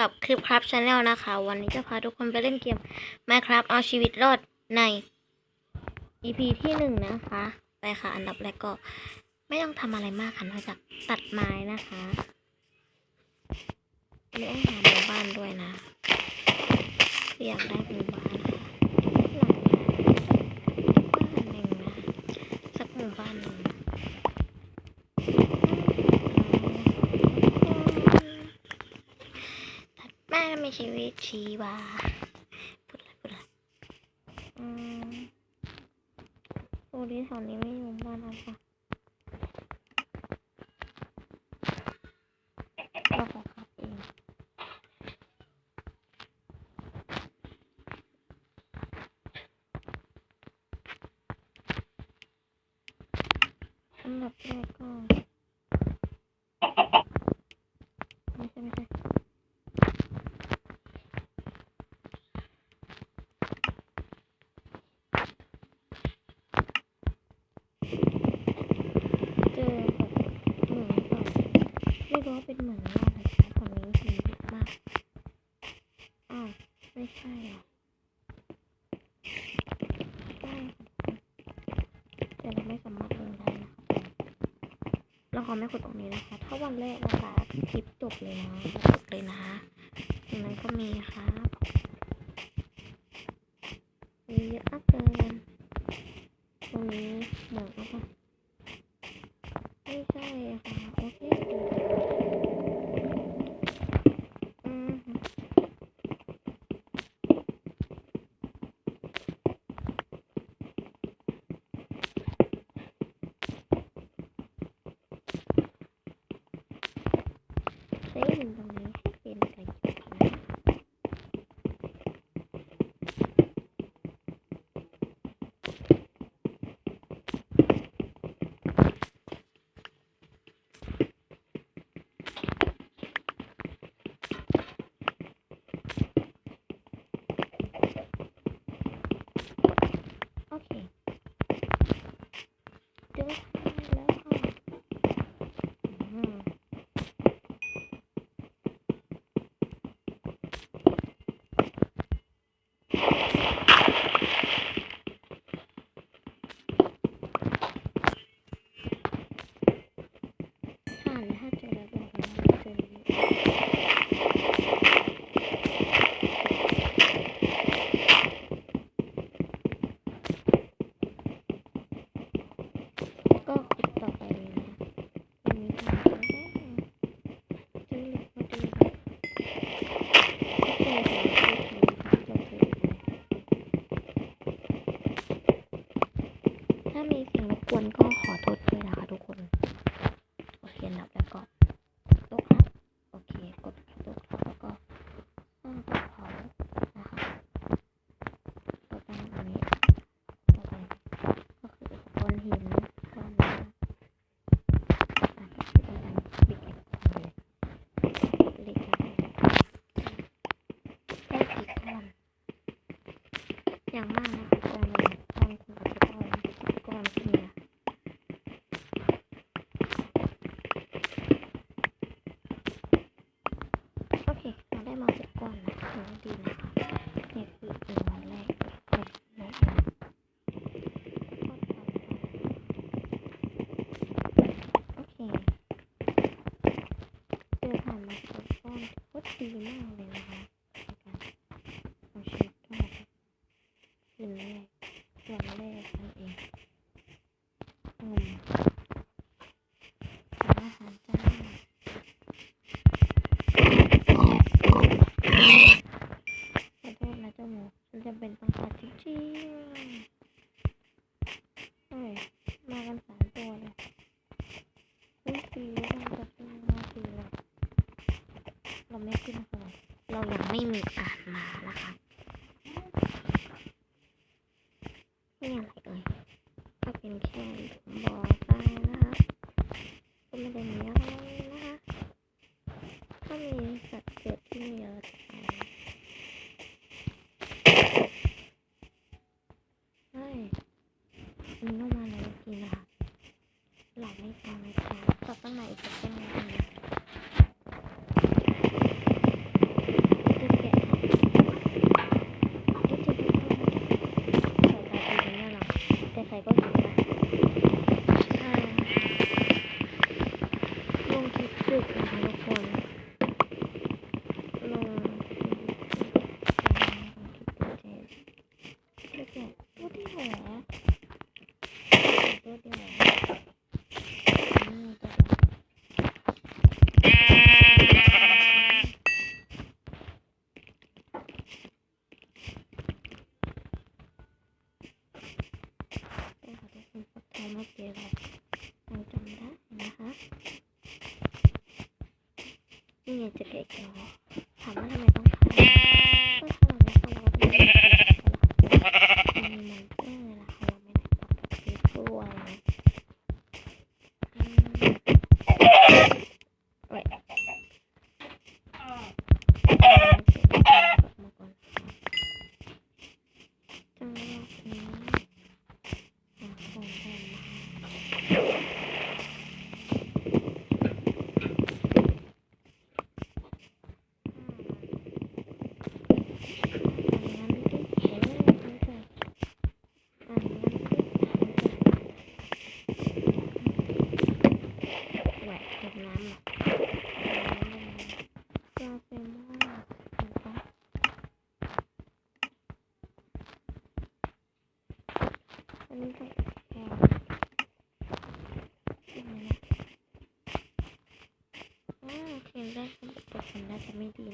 กับคลิปครับชาแนลนะคะ วันนี้จะพาทุกคนไปเล่นเกมแม่ครับเอาชีวิตรอดใน EP ที่หนึ่งนะคะ ไปค่ะ อันดับแรกก็ ไม่ต้องทำอะไรมากค่ะนอกจากตัดไม้นะคะไม่ต้องหาหมู่บ้านด้วยนะออยากได้หมู่บ้านนะคะหลังบ้านหนึ่งนะสักหมู่บ้านหนึ่ง ตัดแม่มี ชีวิตชีวาพูดอะไรพูดอะไรอืมโอ้ดีแถวนี้ไม่มีบ้านอะไรปะเราขอขับเองอันดับแรกก็ ไม่ใช่ไม่ใช่เจอแบบเหมือนแบบไม่ รู้ว่าเป็นเหมือนว่าอะไรคะคนนี้มีเยอะมากอ้าวไม่ใช่อะใช่แต่เราไม่สามารถลงได้นะคะเราขอไม่ขุดตรงนี้นะคะ ถ้าวันแรกนะคะคลิปจบเลยนะจบเลยนะอย่างนั้นก็มีครับมีเยอะมากเกินตรงนี้เหมือนเอาปะไม่ใช่ค่ะโอเคอืม ใช้ดินตรงนี้ให้เป็นประโยชน์นะ โอเคเจอแล้วค่ะอืมค่ะแล้วถ้าเจอแล้วบอกนะว่าเจอแล้วก็คลิปต่อไปเลยนะวันนี้ค่ะเจอเหล็กพอดีเลยไม่เจอแต่ไม่เจอค่ะจะเจอถ้ามีเสียงรบกวนก็ขอโทษด้วยนะคะทุกคน โอเคนับแล้วก็โต๊ะครับ โอเค กดโต๊ะครับแล้วก็สร้างกระเพรานะคะตัวตั้งอันนี้ต่อไปก็คืออุปกรณ์หินก้อนนี้อะที่เป็นการบิ๊กแอคเลยเหล็กได้ได้กี่ก้อน อย่างมากนะคะก้อนนึ่งก้อนคุณอาจะต้องก้อนที่เนี่ยโอเคเราได้มาสิบก้อนนะถือว่าดีนะคะนี่คือเป็นวันแรกแบบนะนำโอเคเจอผ่านมาสิบก้อนโคตรดีมากเลยนะคะในการเอาชีวิตรอดคืนแรกวันแรกนั่นเองอืมหาอาหารจ้า ขอโทษนะเจ้า หมูฉันจะเป็นต้องการจริงๆเฮ้ยมากันสามตัวเลยเฮ้ยสี่มันจะเป็นมาสี่เลยเราไม่ขึ้นก่อนเรายังไม่มีอาหารมานะคะไม่อะไรเอ่ยก็เป็นแค่บ่อทรายนะคะก็ไม่ได้มีอะไรนะคะก็มี Niye direkt? Tamam. Tamam. 真的。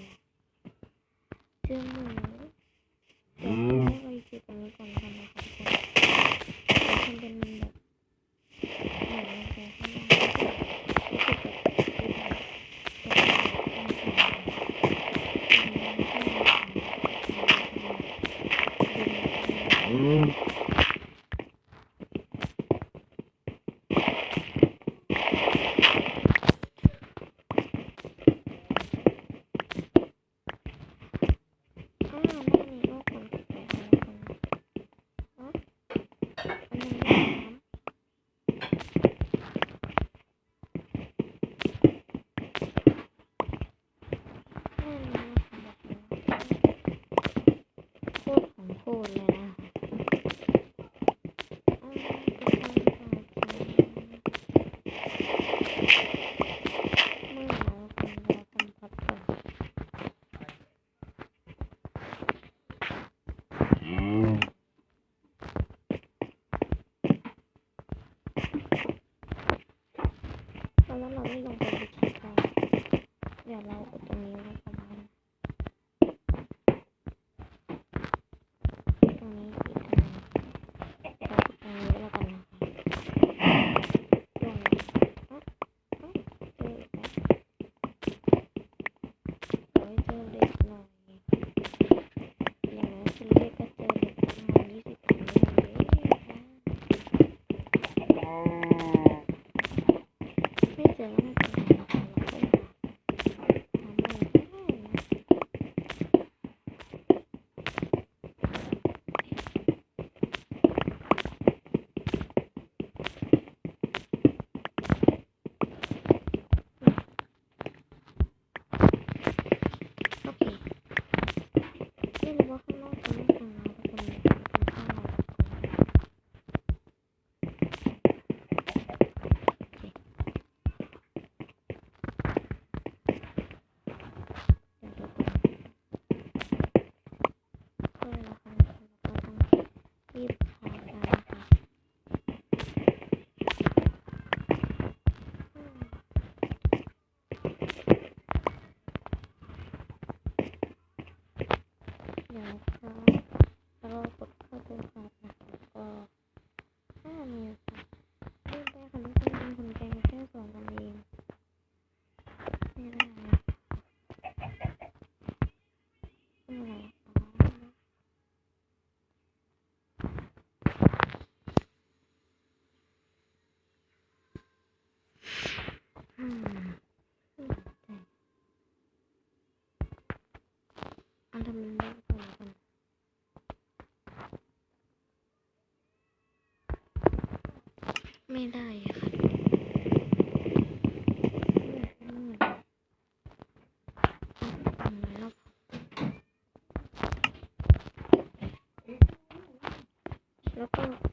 ทำมินได้ก่อนกันไม่ได้ค่ะแล้วก็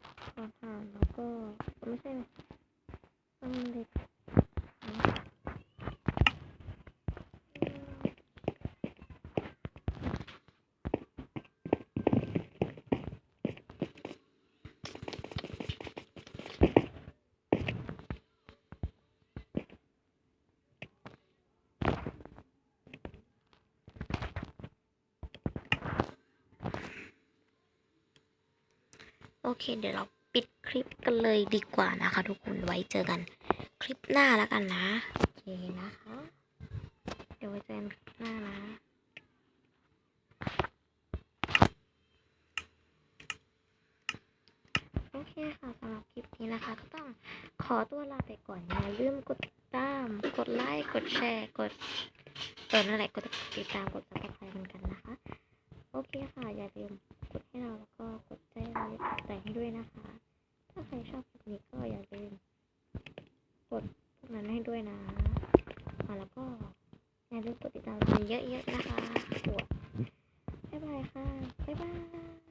โอเค เดี๋ยวเราปิดคลิปกันเลยดีกว่านะคะ ทุกคนไว้เจอกันคลิปหน้าแล้วกันนะโอเคนะคะ เดี๋ยวไว้เจอกันคลิปหน้านะโอเคค่ะสำหรับคลิปนี้นะคะ ก็ต้องขอตัวลาไปก่อนอย่าลืมกดติดตาม กดไลค์กดแชร์กดเออนั่นแหละกดติดตามกด อเคค่ะอย่าลืมกดให้เราแล้วก็กดใจไลค์กดใจให้ด้วยนะคะ ถ้าใครชอบคลิปนี้ก็อย่าลืมกดพวกนั้นให้ด้วยนะอ่าแล้วก็อย่าลืมกดติดตามเราเยอะๆนะคะกดบ๊ายบายค่ะ บ๊ายบาย